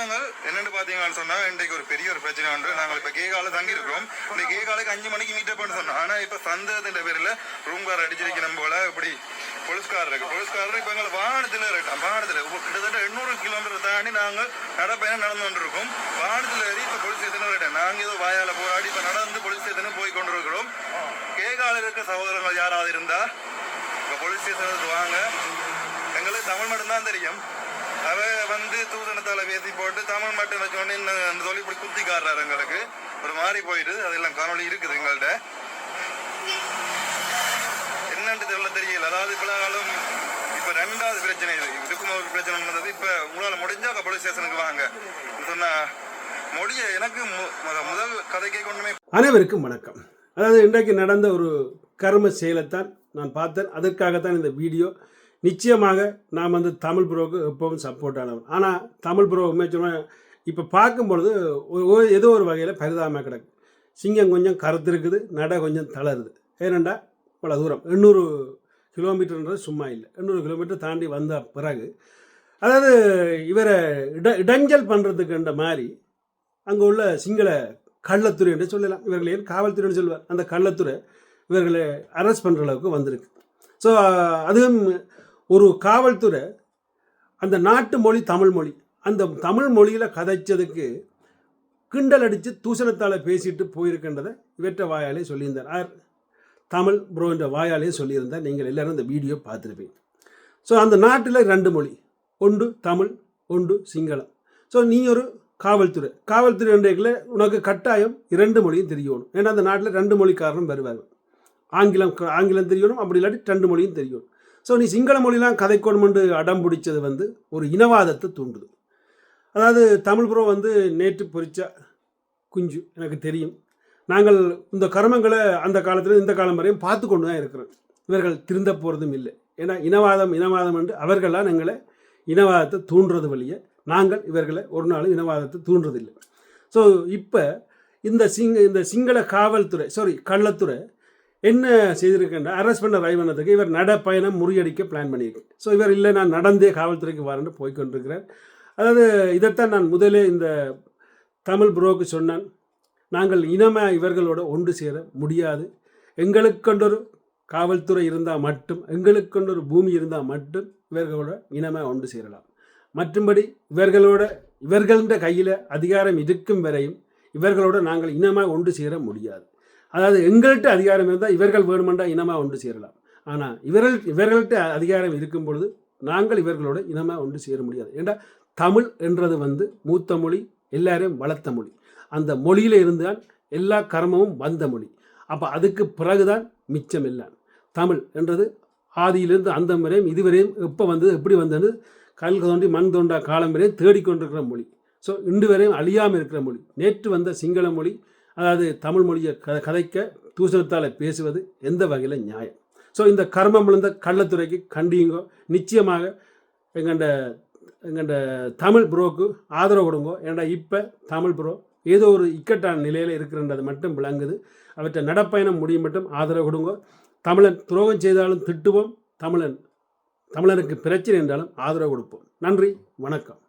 நாங்கள் என்னென்னு பார்த்தீங்கன்னு சொன்னால் இன்றைக்கு ஒரு பெரிய ஒரு பிரச்சனை உண்டு நாங்கள் இப்போ கேகால தங்கி இருக்கிறோம் இந்த கேகாலுக்கு அஞ்சு மணிக்கு மீட் பண்ண சொன்னோம் ஆனால் இப்போ சந்தேகத்தின் பேரில் ரூம் கார் அடிச்சிருக்கணும் போல இப்படி போலீஸ்காரர் இருக்கு. போலீஸ்காரர் இப்போ எங்களை வாகனத்தில் இருக்கட்டும் வாகனத்தில் கிட்டத்தட்ட எண்ணூறு கிலோமீட்டர் தாண்டி நாங்கள் நடப்பயணம் நடந்து கொண்டிருக்கோம். வாகனத்தில் ஏறி இப்போ போலீஸ் ஸ்டேஷன் இருக்கட்டும் நாங்கள் ஏதோ வாயால் போராடி இப்போ நடந்து போலீஸ் ஸ்டேஷனும் போய் கொண்டிருக்கிறோம். கேகால இருக்க சகோதரங்கள் யாராவது இருந்தால் இப்போ போலீஸ் ஸ்டேஷனுக்கு வாங்க. எங்களுக்கு தமிழ் மட்டும்தான் தெரியும். தூதனத்தால் பேசி போட்டு தமிழ் மட்டும் வச்சோடனே அந்த தொழில் இப்படி குத்தி காடுறாரு எங்களுக்கு. ஒரு மாறி போயிட்டு அதெல்லாம் காணொலி இருக்குது எங்கள்கிட்ட என்னன்னு தெரியல தெரியல. அதாவது இப்பெல்லாம் இப்போ ரெண்டாவது பிரச்சனை இது. இதுக்கும் ஒரு பிரச்சனை நடந்தது. இப்போ உங்களால் முடிஞ்சால் போலீஸ் ஸ்டேஷனுக்கு வாங்க. சொன்னா மொழியை எனக்கு முதல் கதைக்கே கொண்டுமே அனைவருக்கும் வணக்கம். அதாவது இன்றைக்கு நடந்த ஒரு கர்ம செயலைத்தான் நான் பார்த்தேன். அதற்காகத்தான் இந்த வீடியோ நிச்சயமாக நான் வந்து தமிழ் ப்ரோவுக்கு எப்பவும் சப்போர்ட் ஆனவன் ஆனால் தமிழ் ப்ரோ சொன்னால் இப்போ பார்க்கும்பொழுது ஒரு- ஏதோ ஒரு வகையில் பரிதாபமாக கிடக்கு. சிங்கம் கொஞ்சம் கருத்து இருக்குது நடை கொஞ்சம் தளருது. ஏனண்டா இவ்வளோ தூரம். எண்ணூறு கிலோமீட்டர்ன்றது சும்மா இல்லை. எண்ணூறு கிலோமீட்டர் தாண்டி வந்த பிறகு அதாவது இவரை இட இடைஞ்சல் பண்ணுறதுக்குன்ற மாதிரி அங்கே உள்ள சிங்கள கள்ளத்துறை என்று சொல்லலாம். இவர்களை காவல்துறைன்னு சொல்லுவார் அந்த கள்ளத்துறை இவர்களை அரெஸ்ட் பண்ணுற அளவுக்கு வந்திருக்கு. ஸோ அதுவும் ஒரு காவல்துறை அந்த நாட்டு மொழி தமிழ் மொழி. அந்த தமிழ் மொழியில் கதைச்சதுக்கு கிண்டல் அடித்து தூசணத்தால் பேசிட்டு போயிருக்கின்றதை இவற்ற வாயாலே சொல்லியிருந்தார். ஆர். தமிழ் ப்ரோன்ற வாயாலே சொல்லியிருந்தார். நீங்கள் எல்லோரும் இந்த வீடியோ பார்த்துருப்பீங்க. ஸோ அந்த நாட்டில் ரெண்டு மொழி. ஒன்று தமிழ் ஒன்று சிங்களம். ஸோ நீ ஒரு காவல்துறை. காவல்துறை என்றைக்கில் உனக்கு கட்டாயம் இரண்டு மொழியும் தெரியணும். ஏன்னா அந்த நாட்டில் ரெண்டு மொழிக்காரனும் வருவார் ஆங்கிலம் ஆங்கிலம் தெரியணும். அப்படி இல்லாட்டி ரெண்டு மொழியும் தெரியணும். ஸோ நீ சிங்கள மொழிலாம் கதைக்கணுமென்று அடம் பிடிச்சது வந்து ஒரு இனவாதத்தை தூண்டுது. அதாவது தமிழ் புறம் வந்து நேற்று பொறிச்ச குஞ்சு எனக்கு தெரியும். நாங்கள் இந்த கர்மங்களை அந்த காலத்தில் இந்த காலம் வரையும் பார்த்து கொண்டு தான் இருக்கிறோம். இவர்கள் திருந்த போகிறதும் இல்லை. ஏன்னா இனவாதம் இனவாதம் என்று அவர்களால் எங்களை இனவாதத்தை தூண்டுறது வழியே நாங்கள் இவர்களை ஒரு நாளும் இனவாதத்தை தூண்டுறதில்லை. ஸோ இப்போ இந்த சிங்க இந்த சிங்கள காவல்துறை சாரி கள்ளத்துறை என்ன செய்திருக்கின்ற அரெஸ்ட் பண்ண ரைவனத்துக்கு இவர் நடப்பயணம் முறியடிக்க பிளான் பண்ணியிருக்கு. ஸோ இவர் இல்லை நான் நடந்தே காவல்துறைக்கு வரேன்னு போய்கொண்டிருக்கிறேன் அதாவது இதைத்தான் நான் முதலே இந்த தமிழ் புரோக்கு சொன்னான். நாங்கள் இனமாக இவர்களோட ஒன்று சேர முடியாது. எங்களுக்கொண்டொரு காவல்துறை இருந்தால் மட்டும் எங்களுக்கொண்டொரு பூமி இருந்தால் மட்டும் இவர்களோட இனமாக ஒன்று சேரலாம். மற்றும்படி இவர்களோட இவர்கள்ன்ற கையில் அதிகாரம் இருக்கும் வரையும் இவர்களோட நாங்கள் இனமாக ஒன்று சேர முடியாது. அதாவது எங்கள்கிட்ட அதிகாரம் இருந்தால் இவர்கள் வேணுமென்றால் இனமாக ஒன்று சேரலாம். ஆனால் இவர்கள் இவர்கள்ட்ட அதிகாரம் இருக்கும் பொழுது நாங்கள் இவர்களோட இனமாக ஒன்று சேர முடியாது. ஏண்டா? தமிழ் என்றது வந்து மூத்த மொழி எல்லாரையும் வளர்த்த மொழி. அந்த மொழியில் இருந்தால் எல்லா கர்மமும் வந்த மொழி. அப்போ அதுக்கு பிறகுதான் மிச்சம் எல்லாம். தமிழ் என்றது ஆதியிலிருந்து அந்த வரையும் இதுவரையும் எப்போ வந்தது எப்படி வந்தது? கல் தோண்டி மண் தோண்டா காலம் வரையும் தேடிக்கொண்டிருக்கிற மொழி. ஸோ இன்று வரையும் அழியாமல் இருக்கிற மொழி. நேற்று வந்த சிங்கள மொழி அதாவது தமிழ் மொழியை க கதைக்க தூசணத்தால் பேசுவது எந்த வகையில் நியாயம்? ஸோ இந்த கர்மம் விழுந்த கள்ளத்துறைக்கு கண்டியுங்கோ நிச்சயமாக எங்கண்ட எங்கண்ட தமிழ் ப்ரோக்கு ஆதரவு கொடுங்கோ. ஏன்னா இப்போ தமிழ் ப்ரோ ஏதோ ஒரு இக்கட்டான நிலையில் இருக்கிறன்றது மட்டும் விளங்குது. அவற்றை நடப்பயணம் முடியும் மட்டும் ஆதரவு கொடுங்கோ. தமிழன் துரோகம் செய்தாலும் திட்டுவோம். தமிழன் தமிழனுக்கு பிரச்சனை என்றாலும் ஆதரவு கொடுப்போம். நன்றி வணக்கம்.